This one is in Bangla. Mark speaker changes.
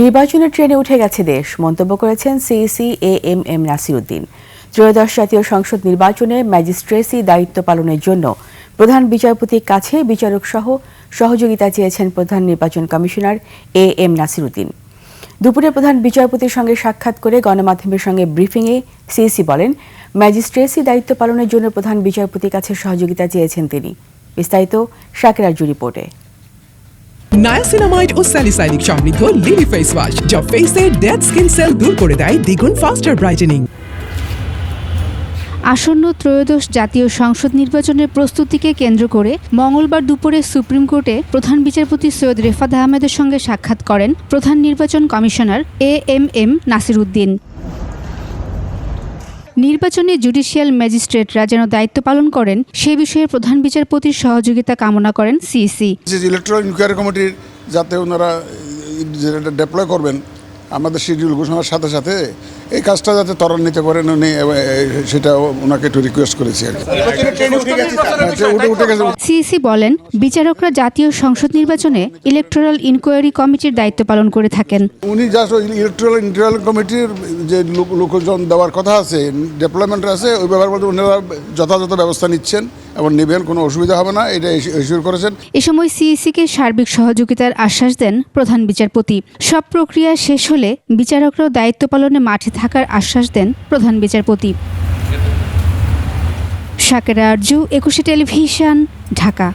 Speaker 1: নির্বাচনের ট্রেনে উঠে গেছে দেশ, মন্তব্য করেছেন CEC A M M Nasiruddin. ত্রয়োদশ জাতীয় সংসদ নির্বাচনে ম্যাজিস্ট্রেসি দায়িত্ব পালনের জন্য প্রধান বিচারপতির কাছে বিচারক সহ সহযোগিতা চেয়েছেন প্রধান নির্বাচন কমিশনার এ এম নাসিরুদ্দিন। দুপুরে প্রধান বিচারপতির সঙ্গে সাক্ষাৎ করে গণমাধ্যমের সঙ্গে ব্রিফিংয়ে সিইসি বলেন, ম্যাজিস্ট্রেসি দায়িত্ব পালনের জন্য প্রধান বিচারপতির কাছে সহযোগিতা চেয়েছেন তিনি। বিস্তারিত শাকের আরজু রিপোর্টে।
Speaker 2: নায়াসিনামাইড ও স্যালিসাইনিক সমৃদ্ধ লিলি ফেস ওয়াশ যা ফেসের ডেড স্কিন সেল দূর করে দেয় দ্বিগুণ ফাস্টার ব্রাইটেনিং
Speaker 3: আসন্ন ত্রয়োদশ জাতীয় সংসদ নির্বাচনের প্রস্তুতিকে কেন্দ্র করে মঙ্গলবার দুপুরে সুপ্রিম কোর্টে প্রধান বিচারপতি সৈয়দ রেফাত আহমেদের সঙ্গে সাক্ষাৎ করেন প্রধান নির্বাচন commissioner A M M Nasir Uddin নির্বাচনে জুডিশিয়াল ম্যাজিস্ট্রেটরা যেন দায়িত্ব পালন করেন, সে বিষয়ে প্রধান বিচারপতির সহযোগিতা কামনা করেন সিইসি।
Speaker 4: যে ইলেকট্রাল ইনকোয়ারি কমিটির যাতে ওনারা ডেপ্লয় করবেন, আমাদের শিডিউল ঘোষণার সাথে সাথে এই কাজটা যাতে ত্বরান্বিত করেন উনি সেটা ওনাকে একটু রিকোয়েস্ট করেছি আর
Speaker 3: সিইসি বলেন বিচারকরা জাতীয় সংসদ নির্বাচনে ইলেকট্রাল ইনকোয়ারি কমিটির দায়িত্ব পালন করে থাকেন।
Speaker 4: উনি জাস্ট ইলেকট্রাল ইন্টারিয়াল কমিটির যে লোক- লোকজন দেওয়ার কথা আছে ডেভেলপমেন্ট আছে ওই ব্যাপার বলতে ওনারা যথাযথ ব্যবস্থা নিচ্ছেন। এবং নেবেন কোনো অসুবিধা হবে না, এটা ইস্যুর করেছেন।
Speaker 3: এ সময় সিইসিকে সার্বিক সহযোগিতার আশ্বাস দেন প্রধান বিচারপতি। সব প্রক্রিয়া শেষ হলে বিচারকরাও দায়িত্ব পালনে মাঠে থাকার আশ্বাস দেন প্রধান বিচারপতি। শাকেরা আরজু, একুশে টেলিভিশন, ঢাকা।